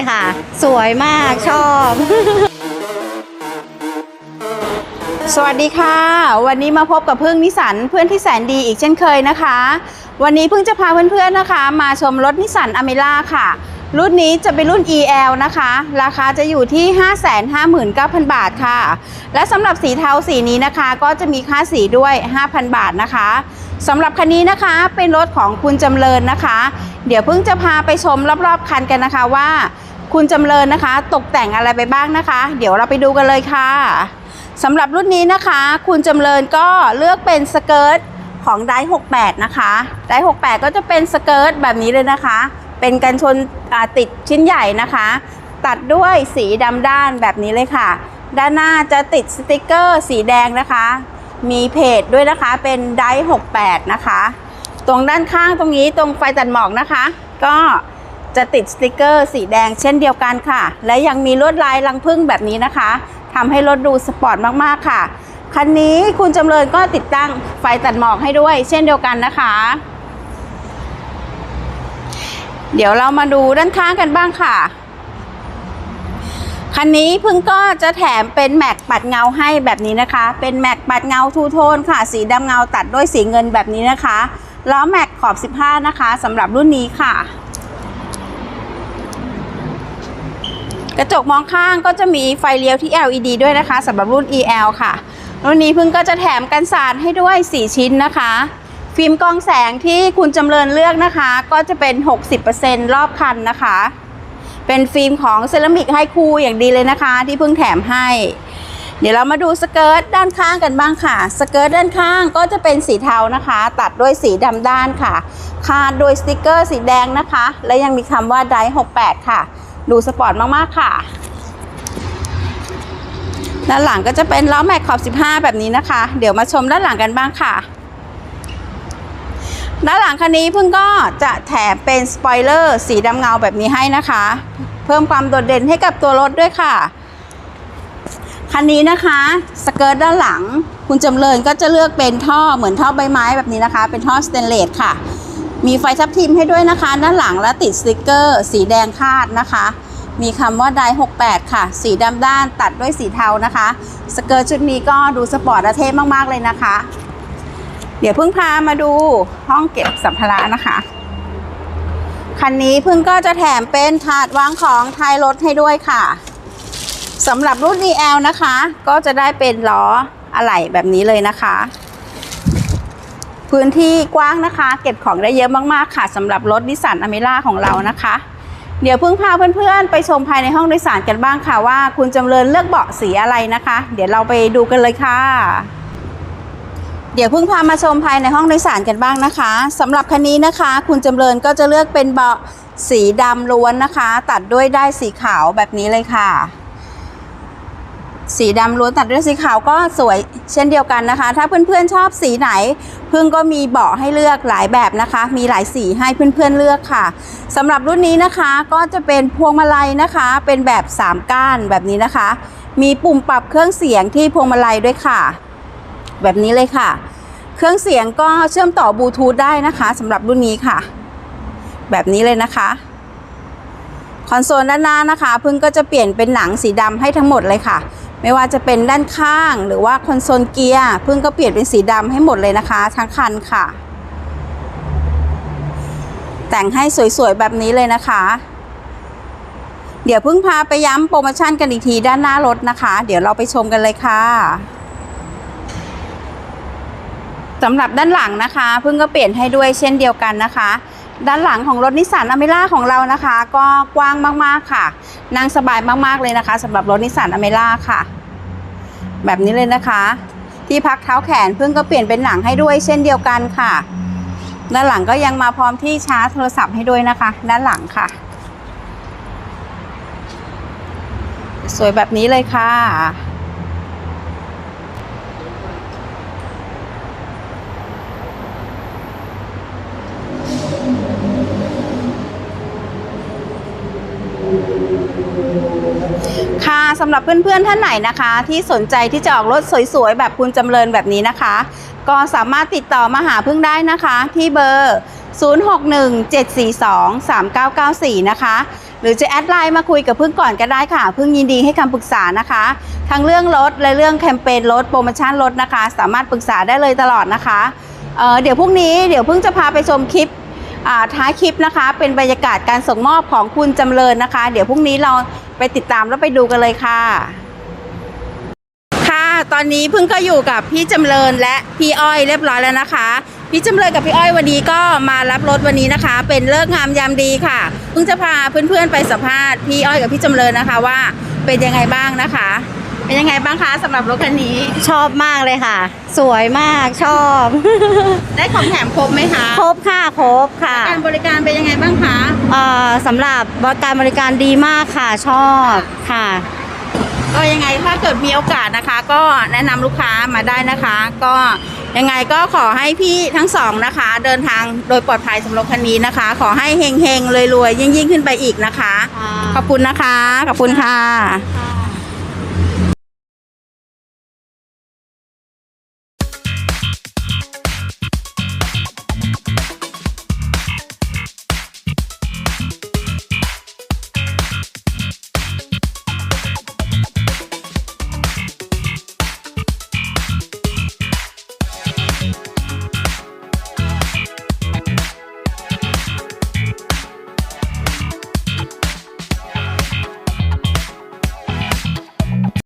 เลยค่ะ สวยมากชอบ สวัสดีค่ะ วันนี้มาพบกับพึ่งนิสันเพื่อนที่แสนดีอีกเช่นเคยนะคะ วันนี้เพิ่งจะพาเพื่อนๆนะคะ มาชมรถนิสันอเมร่าค่ะ รุ่นนี้จะเป็นรุ่น EL นะคะ ราคาจะอยู่ที่ 559,000 บาทค่ะ และสำหรับสีเทาสีนี้นะคะ ก็จะมีค่าสีด้วย 5,000 บาทนะคะสำหรับคันนี้นะคะเป็นรถของคุณจำเริญนะคะ เดี๋ยวเพิ่งจะพาไปชมรอบๆคันกันนะคะว่า คุณจำเริญนะคะ ตกแต่งอะไรไปบ้างนะคะ เดี๋ยวเราไปดูกันเลยค่ะสำหรับรุ่นนี้นะคะ คุณจำเริญก็เลือกเป็นสเกิร์ตของได68 นะคะได68 ก็จะเป็นสเกิร์ตแบบนี้เลยนะคะ เป็นกันชนติดชิ้นใหญ่นะคะ ตัดด้วยสีดำด้านแบบนี้เลยค่ะ ด้านหน้าจะติดสติกเกอร์สีแดงนะคะ มีเพจด้วยนะคะเป็นได68 นะคะ ตรงด้านข้างตรงนี้ตรงไฟตัดหมอกนะคะ ก็ จะติดสติกเกอร์สีแดงเช่นเดียวกันค่ะ และยังมีลวดลายรังผึ้งแบบนี้นะคะทำให้รถดูสปอร์ตมากๆค่ะ คันนี้คุณจำเริญก็ติดตั้งไฟตัดหมอกให้ด้วย เช่นเดียวกันนะคะ เดี๋ยวเรามาดูด้านข้างกันบ้างค่ะคันนี้พิ่งก็จะแถมเป็นแม็กปัดเงาให้แบบนี้นะคะ เป็นแม็กปัดเงาทูโทนค่ะ สีดำเงาตัดด้วยสีเงินแบบนี้นะคะล้อแม็กขอบ 15 นะคะสำหรับรุ่นนี้ค่ะ กระจกมองข้างก็จะมีไฟเลี้ยวที่ LED ด้วยนะคะสำหรับรุ่น EL ค่ะ รุ่นนี้เพิ่งก็จะแถมกันสาดให้ด้วย 4 ชิ้นนะคะ ฟิล์มกองแสงที่คุณจำเริญเลือกนะคะ ก็จะเป็น 60%รอบคันนะคะ เป็นฟิล์มของเซรามิกให้คู่อย่างดีเลยนะคะ ที่เพิ่งแถมให้ เดี๋ยวเรามาดูสเกิร์ตด้านข้างกันบ้างค่ะ สเกิร์ตด้านข้างก็จะเป็นสีเทานะคะ ตัดด้วยสีดำด้านค่ะ คาดด้วยสติกเกอร์สีแดงนะคะ และยังมีคำว่าได68 ค่ะ ดูสปอร์ตมาก ๆ ค่ะ ด้านหลังก็จะเป็นล้อแม็กขอบ 15 แบบนี้นะคะ เดี๋ยวมาชมด้านหลังกันบ้างค่ะ ด้านหลังคันนี้เพิ่งก็จะแถมเป็นสปอยเลอร์สีดำเงาแบบนี้ให้นะคะ เพิ่มความโดดเด่นให้กับตัวรถด้วยค่ะ คันนี้นะคะสเกิร์ตด้านหลัง คุณจำเริญก็จะเลือกเป็นท่อเหมือนท่อใบไม้แบบนี้นะคะ เป็นท่อสเตนเลสค่ะ มีไฟทับทิมให้ด้วยนะคะ ด้านหลังและติดสติกเกอร์ สีแดงคาดนะคะ มีคำว่าได68 ค่ะ สีดำด้านตัดด้วยสีเทานะคะ สเกิร์ตชุดนี้ก็ดูสปอร์ตและเท่มากๆเลยนะคะ เดี๋ยวเพิ่งพามาดูห้องเก็บสัมภาระนะคะคันนี้เพิ่งก็จะแถมเป็นถาดวางของท้ายรถให้ด้วยค่ะสำหรับรุ่น EL นะคะ ก็จะได้เป็นล้ออะไหล่แบบนี้เลยนะคะ พื้นที่กว้างนะคะ เก็บของได้เยอะมากๆค่ะสำหรับรถนิสสันอเมร่าของเรานะคะ เดี๋ยวเพิ่งพาเพื่อนๆ ไปชมภายในห้องโดยสารกันบ้างค่ะว่า คุณจำเริญเลือกเบาะสีอะไรนะคะ เดี๋ยวเราไปดูกันเลยค่ะ เดี๋ยวเพิ่งพามาชมภายในห้องโดยสารกันบ้างนะคะสำหรับคันนี้นะคะ คุณจำเริญก็จะเลือกเป็นเบาะสีดำล้วนนะคะ ตัดด้วยได้สีขาวแบบนี้เลยค่ะ สีดำล้วนตัดด้วยสีขาวก็สวยเช่นเดียวกันนะคะ ถ้าเพื่อนๆชอบสีไหน พึ่งก็มีเบาะให้เลือกหลายแบบนะคะ มีหลายสีให้เพื่อนๆเลือกค่ะสำหรับรุ่นนี้นะคะก็จะเป็นพวงมาลัยนะคะ เป็นแบบ3ก้านแบบนี้นะคะ มีปุ่มปรับเครื่องเสียงที่พวงมาลัยด้วยค่ะ แบบนี้เลยค่ะ เครื่องเสียงก็เชื่อมต่อบลูทูธได้นะคะสำหรับรุ่นนี้ค่ะ แบบนี้เลยนะคะคอนโซลด้านหน้านะคะ พึ่งก็จะเปลี่ยนเป็นหนังสีดำให้ทั้งหมดเลยค่ะ ไม่ว่าจะเป็นด้านข้างหรือว่าคอนโซลเกียร์พึ่งก็เปลี่ยนเป็นสีดำให้หมดเลยนะคะทั้งคันค่ะ แต่งให้สวยๆแบบนี้เลยนะคะ เดี๋ยวพึ่งพาไปย้ำโปรโมชั่นกันอีกทีด้านหน้ารถนะคะ เดี๋ยวเราไปชมกันเลยค่ะสำหรับด้านหลังนะคะ เพิ่งก็เปลี่ยนให้ด้วยเช่นเดียวกันนะคะ ด้านหลังของรถนิสสันอเมร่าของเรานะคะ ก็กว้างมากๆค่ะ นั่งสบายมากๆเลยนะคะสำหรับรถนิสสันอเมร่าค่ะ แบบนี้เลยนะคะ ที่พักเท้าแขนเพิ่งก็เปลี่ยนเป็นหนังให้ด้วยเช่นเดียวกันค่ะ ด้านหลังก็ยังมาพร้อมที่ชาร์จโทรศัพท์ให้ด้วยนะคะ ด้านหลังค่ะ สวยแบบนี้เลยค่ะ สำหรับเพื่อนๆท่านไหนนะคะ ที่สนใจที่จะออกรถสวยๆ แบบคุณจำเริญแบบนี้นะคะ ก็สามารถติดต่อมาหาพึ่งได้นะคะ ที่เบอร์ 0617423994 นะคะ หรือจะแอดไลน์มาคุยกับพึ่งก่อนก็ได้ค่ะ พึ่งยินดีให้คำปรึกษานะคะ ทั้งเรื่องรถและเรื่องแคมเปญรถโปรโมชั่นรถนะคะ สามารถปรึกษาได้เลยตลอดนะคะเเดี๋ยวพรุ่งนี้เดี๋ยวพึ่งจะพาไปชมคลิปท้ายคลิปนะคะ เป็นบรรยากาศการส่งมอบของคุณจำเริญนะคะ เดี๋ยวพรุ่งนี้เรา ไปติดตามแล้วไปดูกันเลยค่ะ ค่ะ ตอนนี้พึ่งก็อยู่กับพี่จำเริญและพี่อ้อยเรียบร้อยแล้วนะคะ พี่จำเริญกับพี่อ้อยวันนี้ก็มารับรถวันนี้นะคะ เป็นเลิกงามยามดีค่ะพึ่งจะพาเพื่อนๆไปสัมภาษณ์พี่อ้อยกับพี่จำเริญนะคะว่าเป็นยังไงบ้างนะคะ เป็นยังไงบ้างคะสำหรับรถคันนี้ ชอบมากเลยค่ะ สวยมากชอบ ได้ของแถมครบไหมคะครบค่ะครบค่ะการบริการเป็นยังไงบ้างคะเอ่อสำหรับการบริการดีมากค่ะชอบค่ะ ก็ยังไงถ้าเกิดมีโอกาสนะคะ ก็แนะนำลูกค้ามาได้นะคะ ก็ยังไงก็ขอให้พี่ทั้งสองนะคะ เดินทางโดยปลอดภัยสำหรับคันนี้นะคะ ขอให้เฮงๆรวยๆยิ่งๆขึ้นไปอีกนะคะ ขอบคุณนะคะ ขอบคุณค่ะค่ะ